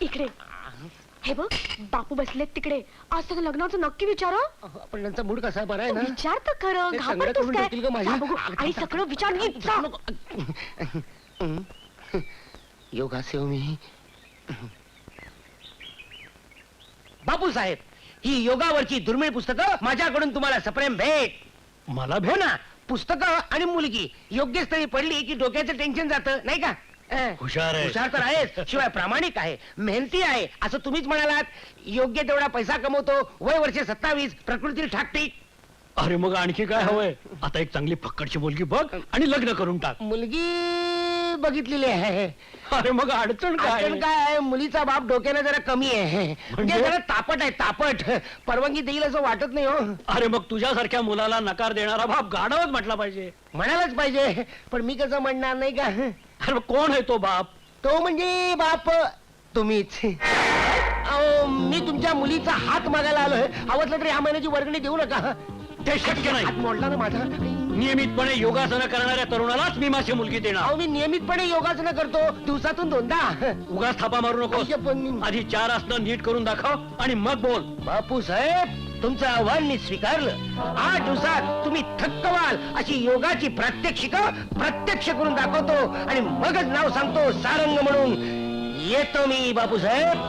इकडे. हे बघ बापू बसलेत तिकडे. आज सगळं लग्नाचं नक्की विचार हं? पण त्यांचा मूड कसा आहे बरा आहे ना? विचार तर खरं ते घाबरतोस करून काय. जा बघू आई सगळं विचार नीट जा. योगासेव मी बापू साहेब ही योगावरची दुर्मिळ पुस्तकं माझ्याकडून तुम्हाला सप्रेम भेट. मला हो ना. पुस्तकं आणि मुलगी. योग्य स्थळी पडली की डोक्याचं टेन्शन जातं नाही का? अं. हुशार आहे. हुशार तर आहेच शिवाय प्रामाणिक आहे मेहनती आहे असं तुम्हीच म्हणालात. योग्य तेवढा पैसा कमवतो वय वर्षे सत्तावीस प्रकृती ठाकटी अरे मग आणखी काय हवंय? आता एक चांगली फक्कडची मुलगी बघ आणि लग्न करून टाक. मुलगी बघितलेली आहे. अरे मग अडचण काय? अडचण काय आहे? मुलीचा बाप डोक्यानं जरा कमी आहे. म्हणजे? म्हणजे? जरा तापट आहे तापट. परवानगी देईल असं वाटत नाही हो. अरे मग तुझ्यासारख्या मुलाला नकार देणारा बाप गाढवच म्हटला पाहिजे. म्हणायलाच पाहिजे. पण मी कसं म्हणणार नाही का? अरे कोण आहे तो बाप? तो म्हणजे बाप तुम्हीच. अहो, मी तुमच्या मुलीचा हात मागायला आलोय हवं तरी ह्या महिन्याची वर्गणी देऊ नका ते शक्य हात नाही मोडला ना माझा. नियमितपणे योगासनं करणाऱ्या तरुणालाच मी माझी मुलगी देणार. अहो मी नियमितपणे योगासनं करतो. दिवसातून दोनदा. उगाच थापा मारू नकोस. अय्या, पण मी- आधी चार आसनं नीट करून दाखव आणि मग बोल. बापू साहेब तुमचं आव्हान मी स्वीकारलं. आठ दिवसात तुम्ही थक्क व्हाल अशी योगाची प्रात्यक्षिक प्रत्यक्ष करून दाखवतो आणि मगच नाव सांगतो सारंग म्हणून. येतो मी बापू साहेब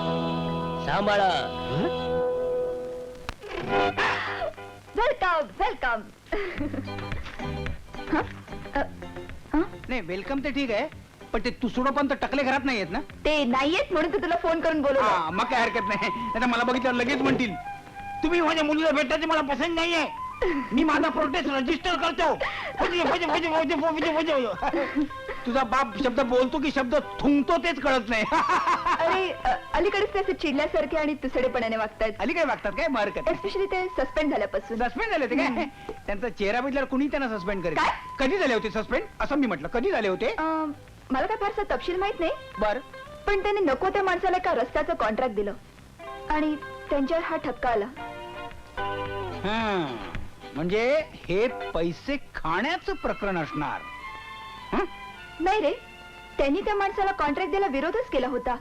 सांभाळा वेलकम वेलकम नाही वेलकम ते ठीक आहे पण ते तुसुडं पण तर टकले घरात नाहीयेत ना? ते नाहीयेत म्हणून तर तुला फोन करून हा मग काय हरकत नाही. नाही मग लगेच लगेच म्हणतील. तुम्ही माझ्या मुलीला भेटायचे मला पसंत नाहीये. मी माझा प्रोटेस्ट रजिस्टर करतो. फुजे, फुजे, फुजे, फुजे, फुजे, फुजे. तुझा बाप शब्द बोलतो की शब्द थुंकतो तेच कळत नाही. अरे अ, अलीकडेच ते असे चिडल्यासारखे आणि तुसडेपणाने वागतायत. अली काय वागतात काय? हरकत एस्पेशली ते सस्पेंड झाल्यापासून. सस्पेंड झाले होते काय? त्यांचा चेहरा बघितल्यावर कुणी त्यांना सस्पेंड करेल. काय? कधी झाले होते सस्पेंड असं मी म्हटलं. कधी झाले होते? अ, मला काय फारसा तपशील माहीत नाही. बर. पण त्याने नको त्या माणसाला एका रस्त्याचं कॉन्ट्रॅक्ट दिलं. आणि त्यांच्यावर हा ठपका आला. म्हणजे हे पैसे खाण्याचं प्रकरण असणार. हं? नाही रे. त्यांनी त्या माणसाला कॉन्ट्रॅक्ट द्यायला विरोधच केला होता.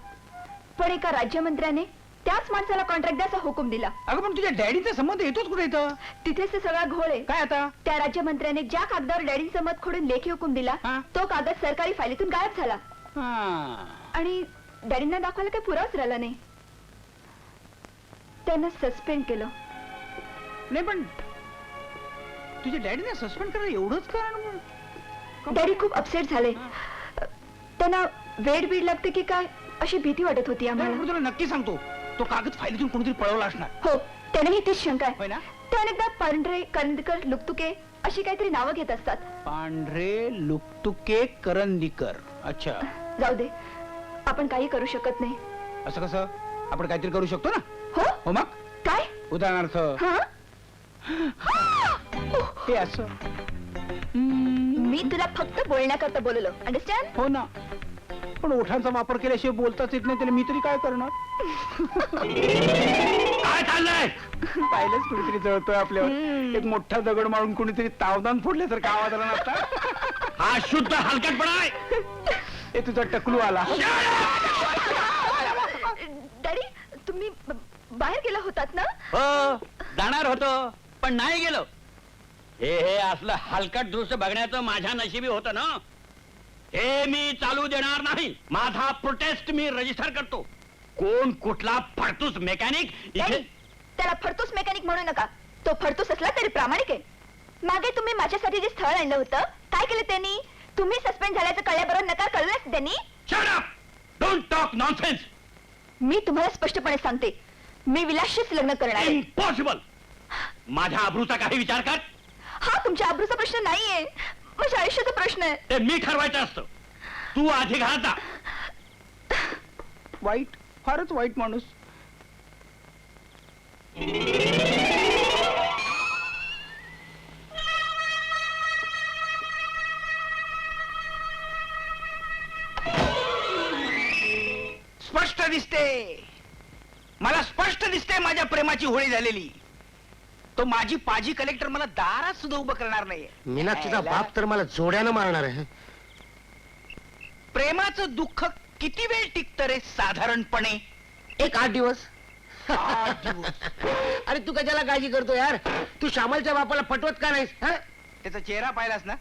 पण एका राज्यमंत्र्याने त्याच माणसाला कॉन्ट्रॅक्ट द्यायचा हुकूम दिला. अगं पण तुझ्या डॅडीचा संबंध येतोच कुठे इथं? तिथेच ते सगळा घोळ आहे. काय आता? त्या राज्यमंत्र्याने ज्या कागदावर डॅडींचं मत खोडून लेखी हुकूम दिला हा. तो कागद सरकारी फाईलीतून गायब झाला. हा. आणि डॅडींना दाखवायला काही पुरावाच राहिला नाही. त्यांना सस्पेंड केलं. नाही पण तुझ्या डॅडीने सस्पेंड करायला एवढंच कारण डॅडी खूप अपसेट झाले. त्यांना वेड बीड लागते की काय अशी भीती वाटत होती नाही, आम्हाला. तुला नक्की सांगतो तो कागद फाईलीतून कोणीतरी पळवला असणार. हो त्यानेही तीच शंका होय आहे ना? ते अनेकदा पांढरे करंदकर लुकतुके अशी काहीतरी नावं घेत असतात. पांढरे लुकतुके करंदीकर. अच्छा. जाऊ दे आपण काही करू शकत नाही. असं कसं? आपण काहीतरी करू शकतो ना? हो? हो मग? काय? उदाहरणार्थ हा? हे असं. मी तुला फक्त बोलण्याकरता बोललो. अंडरस्टँड हो ना. पण ओठांचा वापर केल्याशिवाय बोलताच येत नाही त्याला मी तरी काय करणार? काय चाललंय? पाहिलंच कुणीतरी जळतोय आपल्यावर. एक मोठा दगड मारून कुणीतरी तावदान फोडल्यासारखा आवाज आला नसता हा शुद्ध हलकटपणा आहे. हे तुझा टकलू आला. डॅडी तुम्ही ब- बाहेर गेला होतात ना? हो जाणार होतो. पण नाही गेलो. हे हे असलं हलकट दृश्य बघण्याचं माझ्या नशिबी होतं ना? हे मी चालू देणार नाही. माझा प्रोटेस्ट मी रजिस्टर करतो. कोण कुठला फडतूस मेकॅनिक डॅडी त्याला फडतूस मेकॅनिक म्हणू नका. तो फडतूस असला तरी प्रामाणिक आहे. मागे तुम्ही माझ्यासाठी जे स्थळ आणलं होतं काय केलं त्यांनी? तुम्ही सस्पेंड झाल्याचं कळल्याबरोबर नकार कळलंच त्यांनी? डोंट टॉक नॉनसेन्स मी तुम्हाला स्पष्टपणे सांगते. मी विलासशीच लग्न करणार आहे. इम्पॉसिबल माझ्या आबरूचा काही विचार कर. हा तुमच्या आबरूचा प्रश्न नाहीये. माझ्या आयुष्याचा प्रश्न आहे. ते मी ठरवायचं असतं. तू आधी घरात जा. वाईट फारच वाईट माणूस. स्पष्ट दिसते. मला स्पष्ट दिसते माझ्या प्रेमाची होळी झालेली. तो माझी पाजी कलेक्टर मला दारात सुद्धा उभं करणार नाहीये. मीना तुझा बाप तर मला जोड्यानं मारणार आहे. प्रेमाचं दुःख किती वेळ टिकत रे साधारणपणे? एक आठ दिवस. आठ दिवस. अरे तू कशाला काळजी करतो यार? तू श्यामलच्या बापाला पटवत का नाहीस हा? त्याचा चेहरा पाहिलास ना?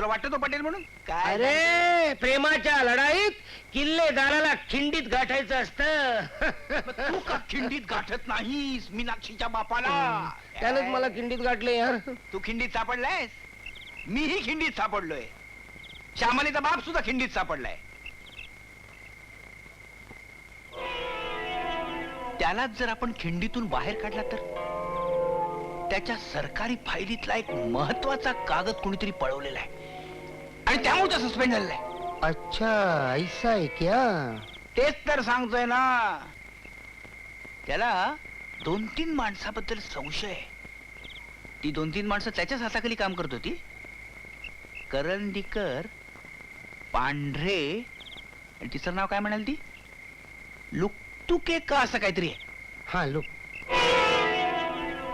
तुला वाटतं तो पटेल म्हणून? काय अरे प्रेमाच्या लढाईत किल्लेदाराला खिंडीत गाठायचं असतं. तू का खिंडीत गाठत नाहीस मीनाक्षीच्या बापाला? त्यानंच मला खिंडीत गाठले यार तू खिंडीत सापडलायस? मीही खिंडीत सापडलोय. श्यामलीचा बाप सुद्धा खिंडीत सापडलाय. त्यालाच जर आपण खिंडीतून बाहेर काढला तर? त्याच्या सरकारी फायलीतला एक महत्त्वाचा कागद कोणीतरी पळवलेला आहे. आणि त्यामुळे तो सस्पेंड झालेला आहे. अच्छा ऐसा आहे क्या? तेच तर सांगतोय ना. त्याला दोन तीन माणसाबद्दल संशय आहे. ती दोन तीन माणसं त्याच्याच हाताखाली काम करत होती. करंदीकर पांढरे आणि तिचं नाव काय म्हणाल ती? लुकतुके का असं काहीतरी आहे? हा लुक.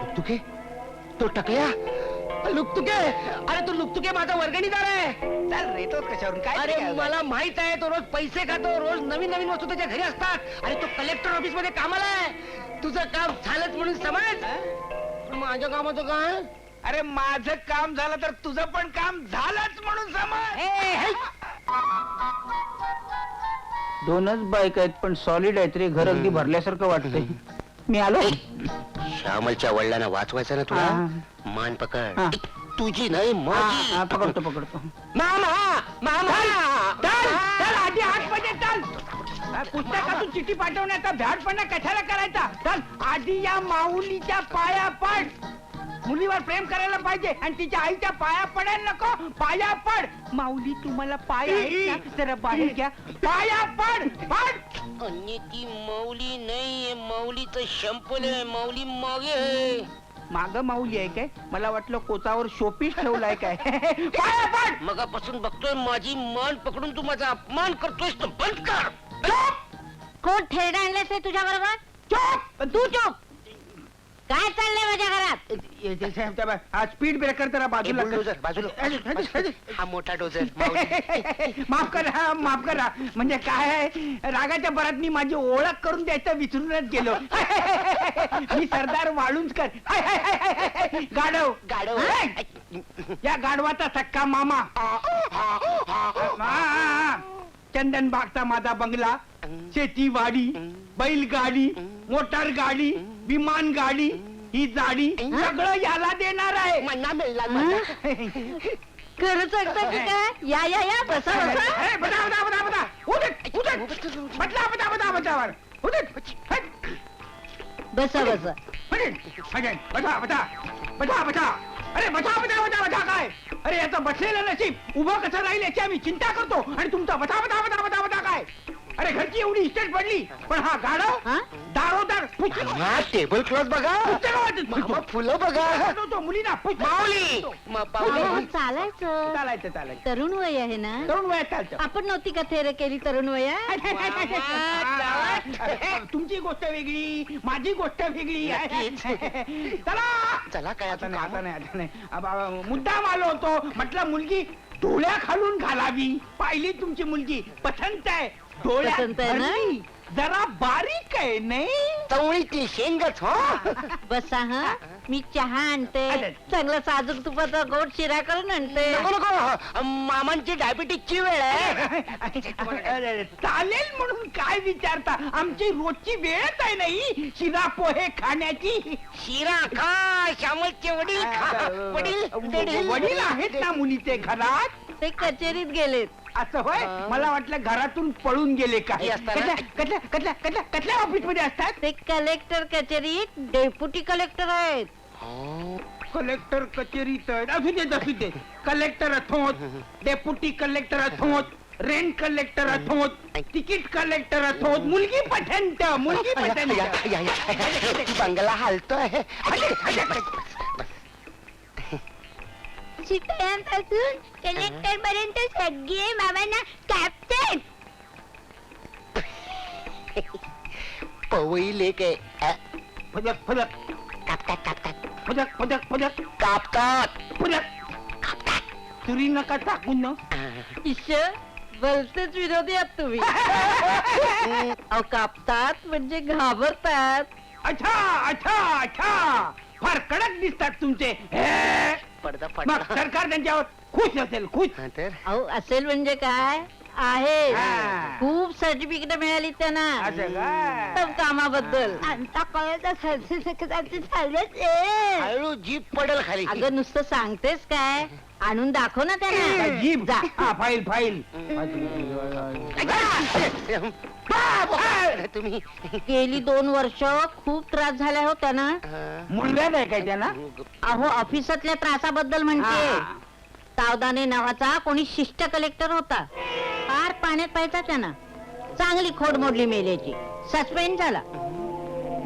लुकतुके? तो टकल्या? लुकतुके? अरे तू लुकतुके माझा वर्गणीदार आहे. चाल रे तो कशावरून? काय अरे. मला माहीत आहे तो रोज पैसे खातो रोज नवीन नवीन वस्तू त्याच्या घरी असतात. अरे तो कलेक्टर ऑफिसमध्ये कामाला आहे. तुझं काम झालंच म्हणून समज. पण माझ्या कामाचं काय? अरे माझं काम झालं तर तुझं पण काम झालंच म्हणून समज. दोनच बाईक आहेत पण सॉलिड आहेत रे घर अगदी भरल्यासारखं वाटतंय. मी आलो. श्यामलच्या वडिलांना वाचवायचं ना तुला? हा. मान पकड. तुझी नाही माझी पकडतो पकडतो. मामा मामा. चल चल आधी आतमध्ये चल. अ, पुस्तकातून चिठ्ठी पाठवण्याचा भ्याडपणा कशाला करायचा? चल आधी या माऊलीच्या पाया पड. मुलीवर प्रेम करायला पाहिजे आणि तिच्या आईच्या पाया पडायला नको. पाया पड. माऊली तुम्हाला पाय आहेत ना? जरा बाहेर घ्या. पाया पड. पड. आणि ती मौली नाहीये. मौलीचं शंपल आहे. मौली मागे आहे. माग माऊली आहे काय? मला वाटलं कोचावर शोपीस ठेवलाय काय? पाया पड. मगापासून बघतोय माझी मान पकडून तू माझा अपमान करतोयस तर बंद कर. कोण आणलेस रे तुझ्या बरोबर चोप तू चुप. काय चाललंय माझ्या घरात? हा स्पीड ब्रेकर जरा बाजूला. कर. बुलडोझर, बाजूला हा मोठा डोझर माऊली. माफ करा हा, माफ करा. म्हणजे काय आहे? रागाच्या भरात मी माझी ओळख करून द्यायचं विसरूनच गेलो. मी सरदार वाळुंजकर. गाढव. गाढव. या गाढवाचा सक्का मामा. हा, चंदन बागचा माझा बंगला. शेतीवाडी. बैलगाडी मोटार गाडी विमान गाडी ही जाडी सगळं याला देणार आहे मन्ना मिळला मला. खरं सांगता की काय या या या बसा बसा ए, बता, बता, बता, बता. उठत, उठत. बदला. उठत. हट. बसा बसा हट. हट. बसा, बसा. बसा, बसा. अरे बसा बसा बसा बसा काय अरे याचं बसलेलं नशीब उभं कसं राहील याची आम्ही चिंता करतो आणि तुमचा बसा बसा बसा बसा बसा काय अरे घरची एवढी इस्टेट पडली. पण हा गाडव हा? दारोदार हा टेबल क्लॉथ बघा. फुलं बघा. वाजवतो मुलींना माऊली. चालायचं. चालायचं चालायचं. तरुण वय आहे ना? तरुण वयात चालतं. आपण नव्हती का थेर केली तरुण वयात? तुमची गोष्ट वेगळी माझी गोष्ट वेगळी. चला. चला काय आता आता नाही आता नाही. आता नाही मुद्दाम आलो होतो. म्हटलं मुलगी डोळ्या खालून घालावी. पाहिली तुमची मुलगी. पसंत आहे. पसंत आहे ना? भरली. जरा बारीक आहे नाही? चवळीतली शेंगच हो? बसा हा? मी चहा आणते. अरे. चांगला साजूक तुपाचा गोड शिरा करून आणते. नको नको मामांची डायबिटीसची वेळ आहे. अरे, चालेल म्हणून काय विचारता? आमची रोजची वेळच आहे नाही. शिरा पोहे खाण्याची. शिरा खा श्यामलचे वडील खा. वडील वडील. वडील आहेत ना मुलीचे घरात? ते कचेरीत गेलेत. असं होय मला वाटलं घरातून पळून गेले काय हे असताना? कटल्या कटल्या कटल्या कटल्या कटल्या ऑफिसमध्ये असतात ते कलेक्टर कचेरीत डेप्युटी कलेक्टर आहेत हो. कलेक्टर कचेरीत आहेत. असू देत असू दे कलेक्टर अथोत डेप्युटी कलेक्टर अथोत रेंट कलेक्टर अथोत तिकीट कलेक्टर अथोत मुलगी पठंत मुलगी पठंत. बंगला हालतोय शिकण्यापासून कलेक्टर पर्यंत सगळे कॅप्टन पवई लेक आहे. अ, फदक फदक कापतात कापतात. फदक फदक फदक कापतात. फदक तुरी नका टाकून न. इश भलतेच विरोधी आहात तुम्ही. अहो कापतात म्हणजे घाबरतात. अच्छा अच्छा अच्छा. फार कडक दिसतात तुमचे. हे. पडदा मग सरकार त्यांच्यावर खुश असेल खुश. हा तर? अहो असेल म्हणजे काय? आहे. हा. खूप सर्टिफिकेट मिळाली त्यांना. असं काय उत्तम कामाबद्दल. हळू जीप पडल खाली. अगं नुसतं सांगतेस काय? आणून दाखव ना त्यांना. जीप. जा. हा फाईल फाईल. तुम्ही गेली दोन वर्ष खूप त्रास झाला हो त्यांना. मुलगा नाही काय त्यांना? अहो ऑफिसातल्या त्रासाबद्दल म्हणते. हा. तावदाने नावाचा कोणी शिष्ट कलेक्टर होता. फार पाण्यात पाहायचा त्यांना. चांगली खोड मोडली मेल्याची. सस्पेंड झाला.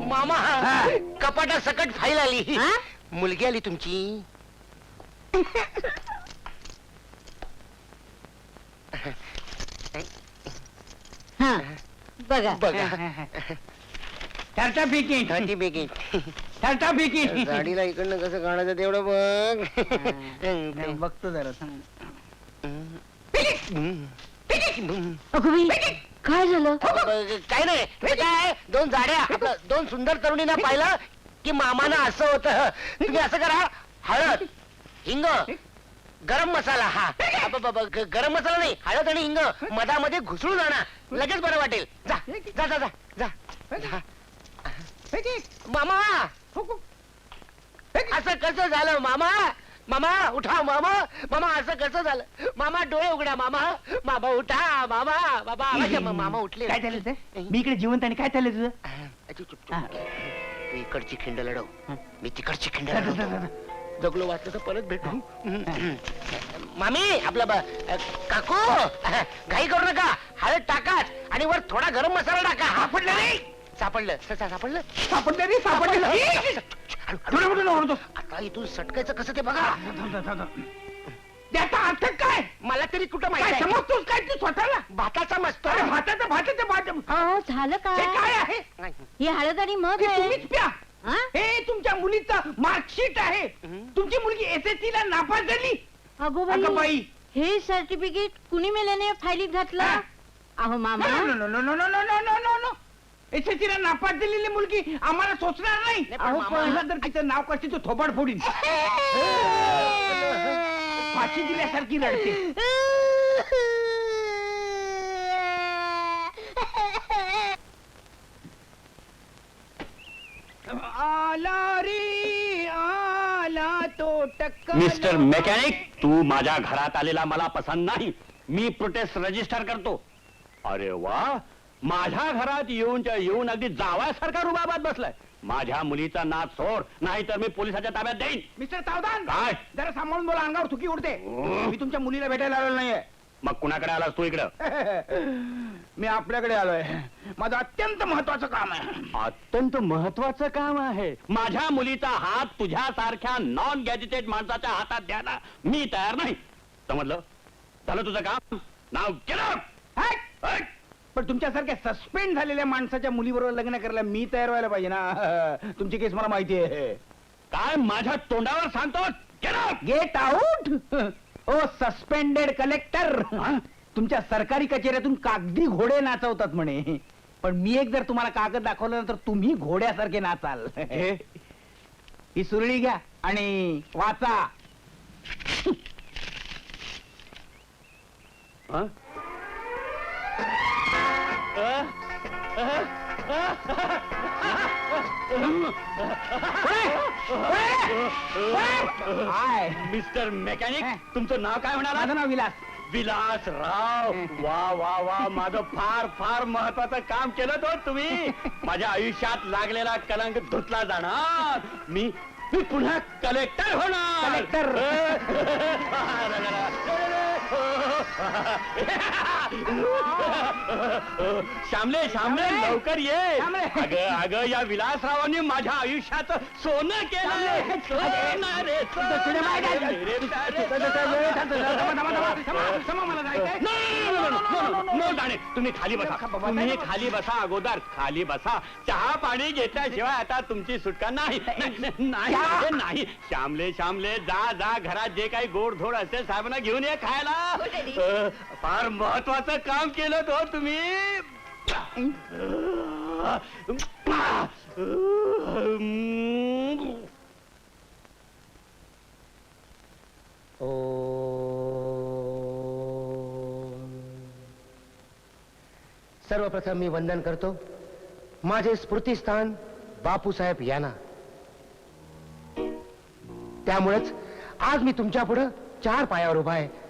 मामा कपाटा सकट फाईल आली. हा? मुलगी आली तुमची. हा. बघा. बघा. सर्टिफिकेट थर्टी बेगिन सर्टिफिकेट गाडीला इकडनं कसं काढायचं तेवढं बघ. बघतो जरा अगं बाई, काय झालं? काय नाही. ते काय? दोन जाड्या. आपलं दोन सुंदर तरुणींना पाहिलं की मामानं असं होतं. तुम्ही असं करा. हळद हिंग गरम मसाला हा. अब- ब- ब- ग- गरम मसाला नाही हळद आणि हिंग मधामध्ये घुसळून आणा. लगेच बरं वाटेल. जा जा जा जा जा. जा. मामा! असं कसं झालं मामा? मामा उठा मामा. मामा असं कसं झालं? मामा डोळे उघडा मामा. मामा उठा मामा. बाबा आवाज आहे, मामा उठले. काय झालं ते? मी इकडे जिवंत आणि काय चाललंय तुझं? अजी, चुप, चुप. तू इकडची खिंड लढव. मी तिकडची खिंड लढवतो. जगलो वाचलं तर परत भेटू. मामी आपला ब- काकू घाई करू नका. हळद टाकाच आणि वर थोडा गरम मसाला टाका. सापडलं नाही सापडलं. स- स- सापडलं? सापडलं रे सापडलं. आता इथून सटकायचं कसं ते बघा. त्याचा अर्थ काय? मला तरी कुठं माहिती? समजतोस काय तू स्वतःला? भाताचा मस्त. अरे भाताचं भाताचं भात. झालं हे काय? काय आहे? ही हळद आणि हे आहे. तुम्हीच प्या. हे? तुमच्या मुलीचा मार्कशीट आहे. तुमची मुलगी एसएससी ला नापास झाली. अगो अगं बाई हे सर्टिफिकेट कुणी मेल्याने फायलीत घातला? अहो मामा. एसएससी ला नापास दिलेली मुलगी आम्हाला सोचणार नाही. अहो, मामा- तिचं नाव कशी तो थोबड फोडीन. फाशी दिल्यासारखी रडते. मिस्टर मेकॅनिक तू माझ्या घरात आलेला मला पसंत नाही. मी प्रोटेस्ट रजिस्टर करतो. अरे वा माझ्या घरात येऊनच्या येऊन अगदी जावासारखा रुबाबात बसलाय. माझ्या मुलीचा नाच सोड नाही तर मी पोलिसाच्या ताब्यात देईन. मिस्टर सावधान! काय? जरा सांभाळून बोला अंगावर थुकी उडते. मी तुमच्या मुलीला भेटायला आलेलो नाहीये. मग कुणाकडे आलास तू इकडं? मी आपल्याकडे आलोय. माझं अत्यंत महत्वाचं काम आहे. अत्यंत महत्वाचं काम आहे. माझ्या मुलीचा हात तुझ्यासारख्या नॉन गॅजेटेड माणसाच्या हातात द्यायला मी तयार नाही. समजलं? झालं तुझं काम? नाव केलं! पण तुमच्यासारख्या सस्पेंड झालेल्या माणसाच्या मुलीबरोबर लग्न करायला मी तयार व्हायला पाहिजे ना. तुमची केस मला माहिती आहे. काय माझ्या तोंडावर सांगतो get out oh suspended collector हा? तुमच्या सरकारी कचेऱ्यातून कागदी घोडे नाचवतात म्हणे. पण मी एक जर तुम्हाला कागद दाखवलं तर तुम्ही घोड्यासारखे नाचाल. हे? ही सुरळी घ्या आणि वाचा. हं? Hi mister mechanic. तुमचं नाव काय माझं म्हणाला नाव विलास. विलास राव वा वा वा. माझं फार फार महत्वाचं काम केलं तो तुम्ही. माझ्या आयुष्यात लागलेला कलंक धुतला जाणार. मी मी पुन्हा कलेक्टर होणार. कलेक्टर. श्यामले श्यामले श्यामले. लवकर ये श्यामले. अगं अगं या विलासरावांनी माझ्या आयुष्यात सोनं केलं श्यामले. सोनं रे आहे? सोनं मेरे प्यारे थांबा, थांबा, थांबा, थांबा, थांबा, मला जायचंय. No, no, no, no, no, no, no, दाणे, तुम्ही खाली बसा तुम्ही. खाली बसा अगोदर खाली बसा चहा पाणी घेतल्याशिवाय आता तुमची सुटका नाही नाही, नाही चहा? नाही श्यामले श्यामले जा जा घरात जे काही गोड धोड असेल साहेबांना घेऊन ये खायला हो, डॅडी. अ, फार महत्वाचं काम केलं तो तुम्ही. सर्वप्रथम मी वंदन करतो. माझे स्मृतिस्थान बापूसाहेब यांना. त्यामुळेच आज मी तुमच्या पुढं चार पायावर उभा आहे.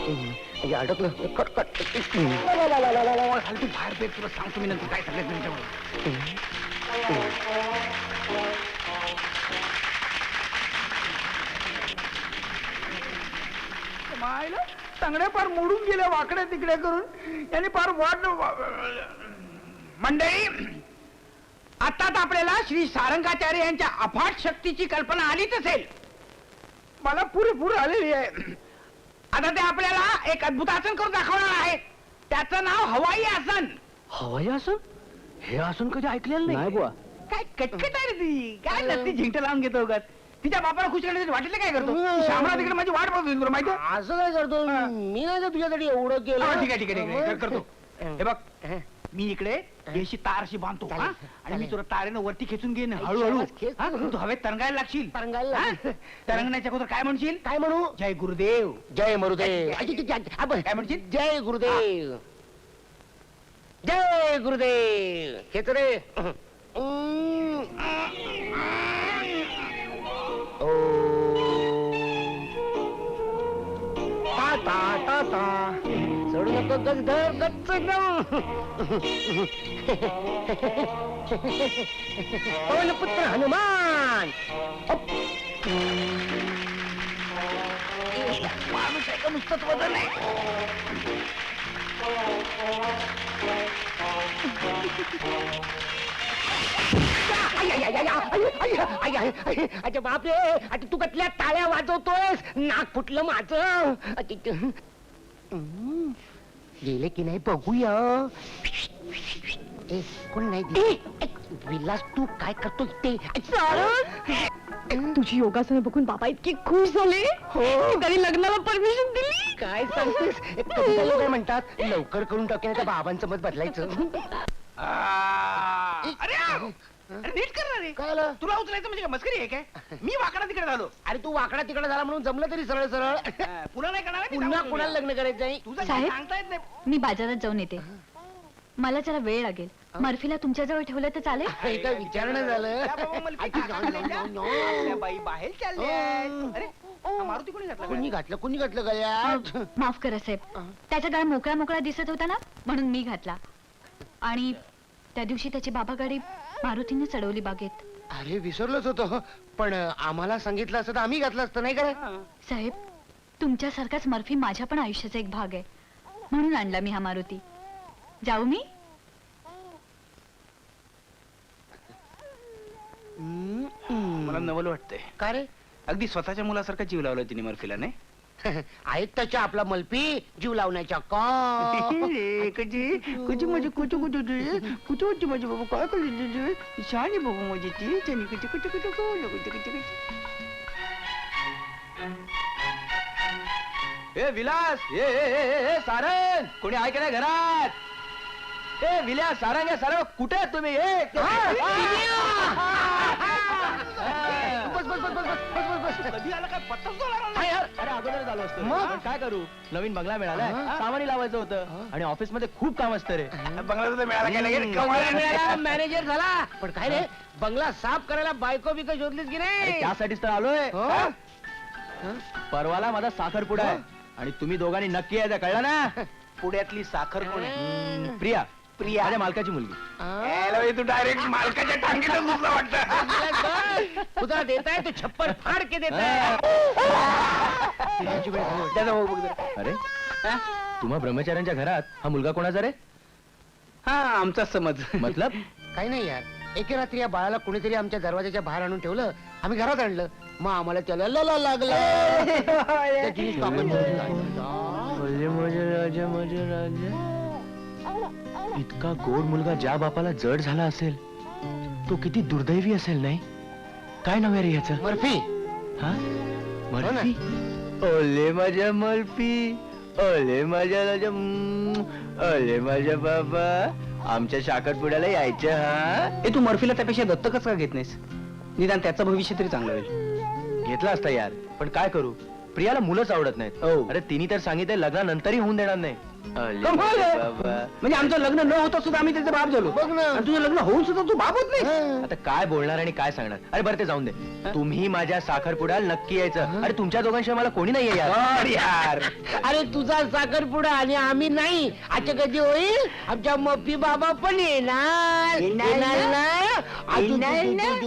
अडकलं. कट कट हलती बाहेर पेट तुला सांगतो मी नंतर काय सांगत त्यांच्यावर मायला फार मोडून गेले वाकडे तिकडे करून. यांनी फार वाट मंडळी आताच आपल्याला श्री सारंगाचार्य यांच्या अफाट शक्तीची कल्पना आलीच असेल. मला पुरेपूर आलेली आहे. आता ते आपल्याला एक अद्भुत आसन करून दाखवणार आहेत त्याचं नाव हवाई आसन. हवाई आसन? हे आसन कधी ऐकलेलं नाही. बुवा. काय कटकट आहे रे ती. काय नसती झिंट लावून घेतो उगाच. तिच्या बापाला खुश करण्यासाठी वाटेल काय करतो? श्यामला तिकडे माझी वाट बघतो तुला माहिती आहे? असं काय करतो? मी नाही का तुझ्यासाठी एवढं केलं. हा, ठीक आहे ठीक आहे ठीक आहे. करतो. हे बघ. मी इकडे देशी तार अशी बांधतो हा? चालेल, आणि मी चालेल. तुला तारेनं वरती खेचून घेईन हळूहळू शाबास, खेच. हा? तू हवेत तरंगायला लागशील तरंगायला हा? लागशील. तरंगण्याच्या अगोदर काय म्हणशील काय म्हणू जय गुरुदेव जय मरुदेव अबे, काय म्हणशील? जय गुरुदेव जय गुरुदेव हेच रे. ओम. ता ता ता ता धरू नको गज धर गच्च एकदम पवन पुत्र हनुमान. माणूस आहे का नुसतंच वजन आहे अच्छा बापरे आता तू कसल्या टाळ्या वाजवतोयस? नाक फुटलं माझं. अति- गेले की नाही बघूया. ए, कोण नाही दिसत? विलास तू काय करतो इथे तुझी योगासनं बघून बाबा इतकी खुश झाले. हो. त्यांनी लग्नाला परमिशन दिली. काय सांगतेस? लोक म्हणतात? लवकर करून टाकेल त्या बाबांचं मत बदलायचं. अरे नीट कर ना रे. काय आलं? तुला उचलायचं म्हणजे काय? मस्करी आहे काय? मी वाकडा तिकडे झालो. अरे तू वाकडा तिकडे झाला म्हणून जमलं तरी सरळ सरळ. हा, पुन्हा नाही करणार आहे? मी पुन्हा कुणाला. लग्न करायचं आहे. तुझं साहेब? सांगता येत नाही. मी बाजारात जाऊन येते. मला जरा वेळ लागेल. मर्फीला तुमच्याजवळ ठेवलं तर चालेल? काय विचारणं झालं. त्या बाबा मला किती सांगितलं त्या? आपल्या बाई बाहेर चालल्या अरे हा मारुती कोणी घातला कोणी? घातलं कोणी घातलं गळ्यात? माफ करा साहेब. त्याचा गळा मोकळा मोकळा दिसत होता ना म्हणून मी घातला. आणि त्या दिवशी त्याची बाबा गाडी मारुतीने चढवली बागेत. अरे विसरलोच होतो. पण आम्हाला सांगितलं असतं तर आम्ही घातलं असतं नाही का. साहेब तुमच्यासारखाच मर्फी माझ्या पण आयुष्याचा एक भाग आहे. म्हणून आणला मी हा मारुती. जाऊ मी? मला नवल वाटतंय. का रे? अगदी स्वतःच्या मुलासारखा जीव लावला तिने मर्फीला नाही? आहेत त्याच्या आपला मल्पी जीव लावण्याच्या का? कधी? कधी माझी कुठे कुठे कुठे होती माझी बाबा? काय करते छान आहे बाबा माझी ती. त्याने कुठे कुठे कुठे कुठे कुठे कुठे ए विलास! ए ए, ए, ए, सारंग! कोणी आहे का नाही घरात? ए विलास सारंग सारंग कुठे आहे तुम्ही? ए बस बस बस बस बस बस कधी आला काय पत्ताच तो लागला नाही. यार? अरे अगोदर झालो असतो मग? पण काय करू नवीन बंगला मिळालाय हा? सामानी लावायचं होतं आणि ऑफिसमध्ये खूप काम असतं रे बंगला सुद्धा मिळाला काय लगेच कमाल आहे. मॅनेजर झाला पण काय रे बंगला साफ करायला बायको बिको शोधलीस की अरे नाही त्यासाठीच तर आलोय हो? परवाला माझा साखरपुडा आहे आणि तुम्ही दोघांनी नक्की यायचं कळलं ना पुण्यातली साखर कोण आहे हम्म, प्रिया प्रिया. माझ्या मालकाची मुलगी यायला बाई, तू डायरेक्ट मालकाच्या टांगीतच घुसला वाटतं तुझा देताय तो छप्पर फाड के त्याचा भाऊ बघ जरा. अरे तुम्हा ब्रह्मचार्यांच्या घरात हा मुलगा कोणाचा रे? हा आमचा समज. मतलब? काही नाही यार. एके रात्री या बाळाला कुणीतरी आमच्या दरवाजाच्या बाहेर आणून ठेवलं आम्ही घरात आणलं. मग आम्हाला त्याला लला लागलं. इतका गोड मुलगा ज्या बापाला जड झाला असेल तो किती दुर्दैवी असेल नाही? काय नाव आहे रे ह्याचं बर्फी हा? हो. मर्फी ओले माझ्या मर्फी ओले माझ्या राजा ओले माझ्या बाबा. आमच्या साखरपुड्याला यायचं हा? ए तू मर्फीला त्यापेक्षा दत्तकच का घेत नाहीस? निदान त्याचं भविष्य तरी चांगलं होईल. घेतला असता यार. पण काय करू? प्रियाला मुलंच आवडत नाहीत. हो. अरे तिने तर सांगितलं लग्नानंतरही होऊन देणार नाही. कमाल आहे. म्हणजे आमचं लग्न न होता सुद्धा आम्ही त्याचे बाप झालो. बघ ना. आणि तुझं लग्न होऊन सुद्धा तू बाप होत नाही आता काय बोलणार आणि काय सांगणार? अरे बरं ते जाऊन दे. तुम्ही माझ्या साखरपुड्याला नक्की यायचं. अरे तुमच्या दोघांशिवाय मला कोणी नाहीये यार. अरे यार. अरे तुझा साखरपुडा आणि आम्ही नाही. आता कधी होईल? आमच्या मप्पी बाबा पण येणार. येणार ना? आ, तू- तू- तू- तू-